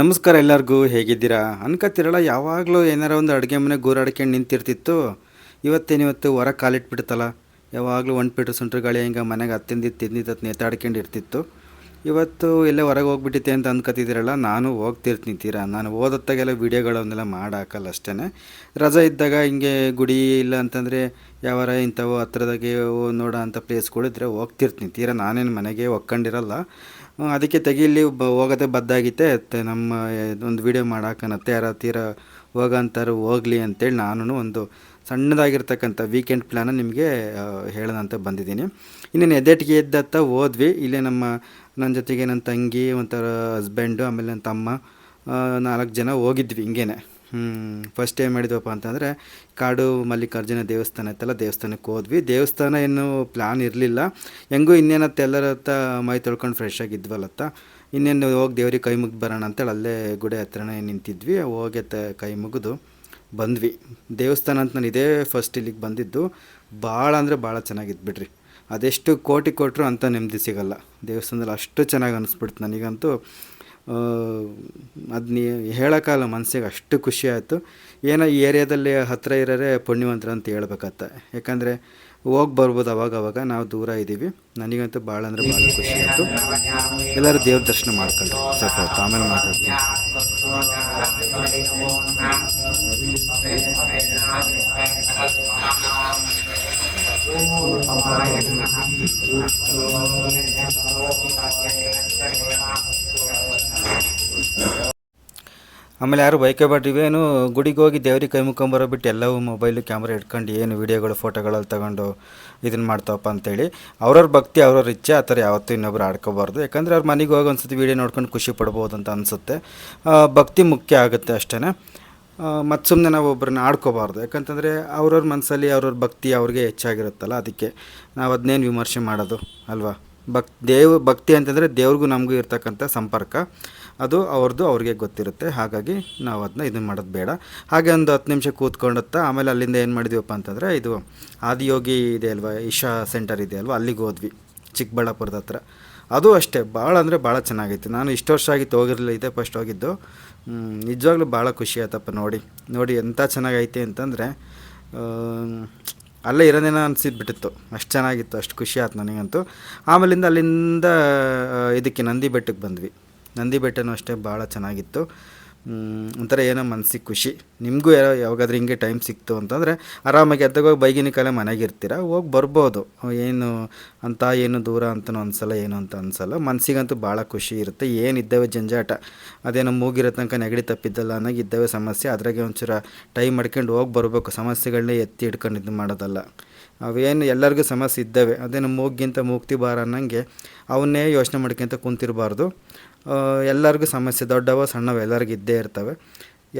ನಮಸ್ಕಾರ ಎಲ್ಲರಿಗೂ, ಹೇಗಿದ್ದೀರಾ? ಅನ್ಕತ್ತಿರಲ್ಲ, ಯಾವಾಗಲೂ ಏನಾರ ಒಂದು ಅಡುಗೆ ಮನೆ ಗೂರಾಡ್ಕೊಂಡು ನಿಂತಿರ್ತಿತ್ತು. ಇವತ್ತೇನಿವತ್ತು ಹೊರ ಕಾಲಿಟ್ಬಿಡ್ತಲ್ಲ? ಯಾವಾಗಲೂ ಒಂಟ್ಬಿಟ್ಟು ಸುಂಟ್ರ ಗಾಳಿ ಹಿಂಗೆ ಮನೆಗೆ ಹತ್ತಿಂದಿದ್ದು ತಿಂದಿದ್ದು ನೇತಾಡ್ಕೊಂಡು ಇರ್ತಿತ್ತು ಇವತ್ತು ಎಲ್ಲೇ ಹೊರಗೆ ಹೋಗ್ಬಿಟ್ಟಿತ್ತೆ ಅಂತ ಅನ್ಕೋತಿದ್ದೀರಲ್ಲ ನಾನು ಹೋಗ್ತಿರ್ತೀನಿ ತೀರಾ ನಾನು ಓದತ್ತಾಗೆಲ್ಲ ವೀಡಿಯೋಗಳನ್ನೆಲ್ಲ ಮಾಡಾಕಲ್ಲ ಅಷ್ಟೇ ರಜೆ ಇದ್ದಾಗ ಹಿಂಗೆ ಗುಡಿ ಇಲ್ಲ ಅಂತಂದರೆ ಯಾವಾರ ಇಂಥವು ಹತ್ರದಾಗೆ ನೋಡೋ ಅಂಥ ಪ್ಲೇಸ್ಗಳಿದ್ರೆ ಹೋಗ್ತಿರ್ತೀನಿ. ತೀರಾ ನಾನೇನು ಮನೆಗೆ ಒಕ್ಕೊಂಡಿರಲ್ಲ. ಅದಕ್ಕೆ ತೆಗೀಲಿ ಬ ಹೋಗೋದೇ ಬದ್ದಾಗಿತ್ತೆ. ನಮ್ಮ ಒಂದು ವೀಡಿಯೋ ಮಾಡಾಕನತ್ತೆ. ಯಾರ ತೀರಾ ಹೋಗಂತಾರು ಹೋಗಲಿ ಅಂತೇಳಿ ನಾನು ಒಂದು ಸಣ್ಣದಾಗಿರ್ತಕ್ಕಂಥ ವೀಕೆಂಡ್ ಪ್ಲ್ಯಾನ ನಿಮಗೆ ಹೇಳೋಣ ಅಂತ ಬಂದಿದ್ದೀನಿ. ಇನ್ನೇನು ಎದೆಟ್ಗೆ ಎದ್ದತ್ತ ಹೋದ್ವಿ. ಇಲ್ಲೇ ನಮ್ಮ ನನ್ನ ಜೊತೆಗೆ ನನ್ನ ತಂಗಿ, ಒಂಥರ ಹಸ್ಬೆಂಡು ಆಮೇಲೆ ನನ್ನ ತಮ್ಮ ನಾಲ್ಕು ಜನ ಹೋಗಿದ್ವಿ ಹಿಂಗೇನೆ. ಫಸ್ಟ್ ಏನು ಮಾಡಿದ್ವಪ್ಪ ಅಂತಂದರೆ, ಕಾಡು ಮಲ್ಲಿಕಾರ್ಜುನ ದೇವಸ್ಥಾನ ಇತ್ತಲ್ಲ, ದೇವಸ್ಥಾನಕ್ಕೆ ಹೋದ್ವಿ. ದೇವಸ್ಥಾನ ಏನು ಪ್ಲ್ಯಾನ್ ಇರಲಿಲ್ಲ. ಹೆಂಗೂ ಇನ್ನೇನತ್ತ ಎಲ್ಲರ ಹತ್ತ ಮೈ ತೊಳ್ಕೊಂಡು ಫ್ರೆಶ್ ಆಗಿದ್ವಲ್ಲತ್ತ. ಇನ್ನೇನು ಹೋಗಿ ದೇವ್ರಿಗೆ ಕೈ ಮುಗ್ದು ಬರೋಣ ಅಂತೇಳಿ ಅಲ್ಲೇ ಗುಡಿ ಹತ್ರನೇ ನಿಂತಿದ್ವಿ. ಹೋಗಿ ಕೈ ಮುಗಿದು ಬಂದ್ವಿ. ದೇವಸ್ಥಾನ ಅಂತ ನಾನು ಇದೇ ಫಸ್ಟ್ ಇಲ್ಲಿಗೆ ಬಂದಿದ್ದು. ಭಾಳ ಅಂದರೆ ಭಾಳ ಚೆನ್ನಾಗಿತ್ತು ಬಿಡ್ರಿ. ಅದೆಷ್ಟು ಕೋಟಿ ಕೊಟ್ಟರು ಅಂತ ನೆಮ್ಮದಿ ಸಿಗಲ್ಲ. ದೇವಸ್ಥಾನದಲ್ಲಿ ಅಷ್ಟು ಚೆನ್ನಾಗಿ ಅನಿಸ್ಬಿಡ್ತು ನನಗಂತೂ. ಅದು ನೀ ಹೇಳೋಕ್ಕಲ್ಲ ಮನಸ್ಸಿಗೆ ಅಷ್ಟು ಖುಷಿ ಆಯಿತು. ಏನೋ ಈ ಏರಿಯಾದಲ್ಲಿ ಹತ್ತಿರ ಇರೋರೆ ಪುಣ್ಯವಂತರ ಅಂತ ಹೇಳ್ಬೇಕತ್ತ. ಯಾಕಂದರೆ ಹೋಗಿ ಬರ್ಬೋದು ಅವಾಗ ನಾವು ದೂರ ಇದ್ದೀವಿ ನನಗಂತೂ ಭಾಳ ಅಂದರೆ ಭಾಳ ಖುಷಿ ಆಯಿತು. ಎಲ್ಲರೂ ದೇವ್ರ ದರ್ಶನ ಮಾಡ್ಕೊಂಡ್ರು. ಸ್ವಲ್ಪ ಆಮೇಲೆ ಮಾತಾಡ್ತೀನಿ. ಆಮೇಲೆ ಯಾರು ಬೈಕೆ ಏನು ಗುಡಿಗೆ ಹೋಗಿ ದೇವ್ರಿಗೆ ಕೈ ಮುಕ್ಕೊಂಬರೋ ಬಿಟ್ಟು ಎಲ್ಲವೂ ಮೊಬೈಲು ಕ್ಯಾಮ್ರಾ ಇಟ್ಕೊಂಡು ಏನು ವೀಡಿಯೋಗಳು ಫೋಟೋಗಳಲ್ಲಿ ತಗೊಂಡು ಇದನ್ನು ಮಾಡ್ತಾವಪ್ಪ ಅಂತೇಳಿ. ಅವ್ರವ್ರ ಭಕ್ತಿ, ಅವ್ರವ್ರ ಇಚ್ಛೆ ಆ ಥರ ಯಾವತ್ತೂ ಇನ್ನೊಬ್ರು ಆಡ್ಕೋಬಾರ್ದು. ಯಾಕಂದರೆ ಅವ್ರ ಮನೆಗೆ ಹೋಗಿ ಒಂದ್ಸತಿ ವೀಡಿಯೋ ನೋಡ್ಕೊಂಡು ಖುಷಿ ಪಡ್ಬೋದು ಅಂತ ಅನಿಸುತ್ತೆ. ಭಕ್ತಿ ಮುಖ್ಯ ಆಗುತ್ತೆ ಅಷ್ಟೇ ಮತ್ತು ಸುಮ್ಮನೆ ನಾವು ಒಬ್ಬರನ್ನ ಆಡ್ಕೋಬಾರ್ದು. ಯಾಕಂತಂದರೆ ಅವ್ರವ್ರ ಮನಸ್ಸಲ್ಲಿ ಅವ್ರವ್ರ ಭಕ್ತಿ ಅವ್ರಿಗೆ ಹೆಚ್ಚಾಗಿರುತ್ತಲ್ಲ, ಅದಕ್ಕೆ ನಾವು ಅದನ್ನೇನು ವಿಮರ್ಶೆ ಮಾಡೋದು, ಅಲ್ವಾ? ಭಕ್, ದೇವ್, ಭಕ್ತಿ ಅಂತಂದರೆ ದೇವ್ರಿಗೂ ನಮಗೂ ಇರ್ತಕ್ಕಂಥ ಸಂಪರ್ಕ. ಅದು ಅವ್ರದ್ದು ಅವ್ರಿಗೆ ಗೊತ್ತಿರುತ್ತೆ. ಹಾಗಾಗಿ ನಾವು ಅದನ್ನ ಇದನ್ನ ಮಾಡೋದು ಬೇಡ. ಹಾಗೆ ಒಂದು ಹತ್ತು ನಿಮಿಷ ಕೂತ್ಕೊಂಡತ್ತ ಆಮೇಲೆ ಅಲ್ಲಿಂದ ಏನು ಮಾಡಿದ್ವಪ್ಪ ಅಂತಂದರೆ, ಇದು ಆದಿಯೋಗಿ ಇದೆ ಅಲ್ವಾ, ಇಶಾ ಸೆಂಟರ್ ಇದೆ ಅಲ್ವಾ, ಅಲ್ಲಿಗೆ ಹೋದ್ವಿ ಚಿಕ್ಕಬಳ್ಳಾಪುರದ ಹತ್ರ. ಅದು ಅಷ್ಟೇ, ಭಾಳ ಅಂದರೆ ಭಾಳ ಚೆನ್ನಾಗೈತೆ. ನಾನು ಇಷ್ಟು ವರ್ಷ ಆಗಿತ್ತು ಹೋಗಿರಲಿಲ್ಲ, ಇದೇ ಫಸ್ಟ್ ಹೋಗಿದ್ದು. ನಿಜವಾಗ್ಲೂ ಭಾಳ ಖುಷಿ ಆಯ್ತಪ್ಪ ನೋಡಿ ನೋಡಿ ಎಂಥ ಚೆನ್ನಾಗೈತೆ ಅಂತಂದರೆ ಅಲ್ಲೇ ಇರೋದೇನೋ ಅನಿಸಿದ್ಬಿಟ್ಟಿತ್ತು. ಅಷ್ಟು ಚೆನ್ನಾಗಿತ್ತು, ಅಷ್ಟು ಖುಷಿ ಆಯ್ತು ನನಗಂತೂ. ಆಮೇಲಿಂದ ಅಲ್ಲಿಂದ ಇದಕ್ಕೆ ನಂದಿ ಬೆಟ್ಟಕ್ಕೆ ಬಂದ್ವಿ. ನಂದಿ ಬೆಟ್ಟನೂ ಅಷ್ಟೇ ಭಾಳ ಚೆನ್ನಾಗಿತ್ತು. ಒಂಥರ ಏನೋ ಮನಸ್ಸಿಗೆ ಖುಷಿ. ನಿಮಗೂ ಯಾರೋ ಯಾವಾಗಾದ್ರೂ ಹಿಂಗೆ ಟೈಮ್ ಸಿಕ್ತು ಅಂತಂದರೆ ಆರಾಮಾಗಿ ಎದ್ದಾಗೋಗಿ ಬೈಗಿನ ಕಾಲ ಮನೆಗೆ ಇರ್ತೀರ ಹೋಗಿ ಬರ್ಬೋದು. ಏನು ಅಂತ ಏನು ದೂರ ಅಂತನೂ ಅನ್ಸಲ್ಲ, ಏನು ಅಂತ ಅನ್ಸಲ್ಲ. ಮನಸ್ಸಿಗಂತೂ ಭಾಳ ಖುಷಿ ಇರುತ್ತೆ. ಏನಿದ್ದಾವೆ ಜಂಜಾಟ? ಅದೇನೋ ಮೂಗಿರೋ ತನಕ ನೆಗಡಿ ತಪ್ಪಿದ್ದಲ್ಲ ಅನ್ನೋಗಿ ಇದ್ದಾವೆ ಸಮಸ್ಯೆ. ಅದ್ರಾಗೆ ಒಂಚೂರ ಟೈಮ್ ಮಾಡ್ಕೊಂಡು ಹೋಗಿ ಬರಬೇಕು. ಸಮಸ್ಯೆಗಳನ್ನೇ ಎತ್ತಿ ಹಿಡ್ಕೊಂಡು ಇದು ಮಾಡೋದಲ್ಲ. ಅವೇನು ಎಲ್ಲರಿಗೂ ಸಮಸ್ಯೆ ಇದ್ದಾವೆ ಅದೇನು ಮೂಗ್ಗಿಂತ ಮುಕ್ತಿ ಬಾರ ಅನ್ನಂಗೆ ಅವನ್ನೇ ಯೋಚನೆ ಮಾಡ್ಕೊಂತ ಕುಂತಿರಬಾರ್ದು. ಎಲ್ಲರಿಗೂ ಸಮಸ್ಯೆ, ದೊಡ್ಡವ, ಸಣ್ಣವ ಎಲ್ಲರಿಗೂ ಇದ್ದೇ ಇರ್ತವೆ.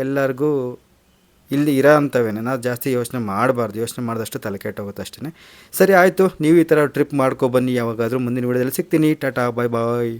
ಎಲ್ಲರಿಗೂ ಇಲ್ಲಿ ಇರೋ ಅಂಥವೇನೆ ನಾವು ಜಾಸ್ತಿ ಯೋಚನೆ ಮಾಡಬಾರ್ದು, ಯೋಚನೆ ಮಾಡಿದಷ್ಟು ತಲೆ ಕೆಟ್ಟೋಗುತ್ತೆ ಅಷ್ಟೇ ಸರಿ, ಆಯಿತು, ನೀವು ಈ ಥರ ಟ್ರಿಪ್ ಮಾಡ್ಕೊ ಬನ್ನಿ, ಯಾವಾಗಾದರೂ ಮುಂದಿನ ವಿಡಿಯೋದಲ್ಲಿ ಸಿಗ್ತೀನಿ. ಟಾಟಾ ಬಾಯ್ ಬಾಯ್